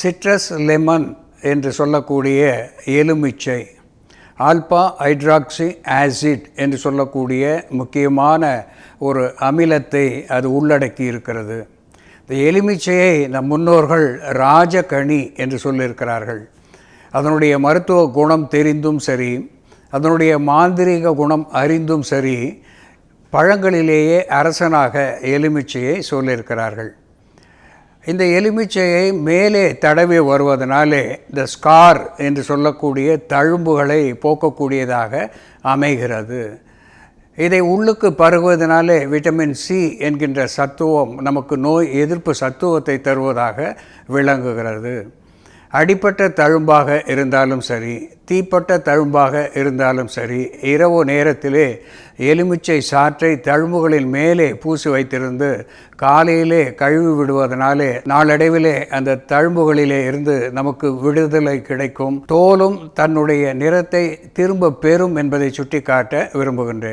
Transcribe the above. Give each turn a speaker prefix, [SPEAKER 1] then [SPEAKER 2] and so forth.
[SPEAKER 1] Citrus lemon என்று சொல்லக்கூடிய எலுமிச்சை ஆல்பா ஹைட்ராக்சி ஆசிட் என்று சொல்லக்கூடிய முக்கியமான ஒரு அமிலத்தை அது உள்ளடக்கி இருக்கிறது. இந்த எலுமிச்சையை நம் முன்னோர்கள் ராஜகனி என்று சொல்லியிருக்கிறார்கள். அதனுடைய மருத்துவ குணம் தெரிந்தும் சரி அதனுடைய மாந்திரீக குணம் அறிந்தும் சரி பழங்களிலேயே அரசனாக எலுமிச்சையை சொல்லியிருக்கிறார்கள். இந்த எலுமிச்சையை மேலே தடவி வருவதனாலே இந்த ஸ்கார் என்று சொல்லக்கூடிய தழும்புகளை போக்கக்கூடியதாக அமைகிறது. இதை உள்ளுக்கு பருகுவதனாலே விட்டமின் சி என்கின்ற சத்துவம் நமக்கு நோய் எதிர்ப்பு சத்துவத்தை தருவதாக விளங்குகிறது. அடிப்பட்ட தழும்பாக இருந்தாலும் சரி தீப்பட்ட தழும்பாக இருந்தாலும் சரி இரவு நேரத்திலே எலுமிச்சை சாற்றை தழும்புகளின் மேலே பூசி வைத்திருந்து காலையிலே கழுவி விடுவதனாலே நாளடைவிலே அந்த தழும்புகளிலே இருந்து நமக்கு விடுதலை கிடைக்கும். தோலும் தன்னுடைய நிறத்தை திரும்ப பெறும் என்பதை சுட்டிக்காட்ட விரும்புகின்றேன்.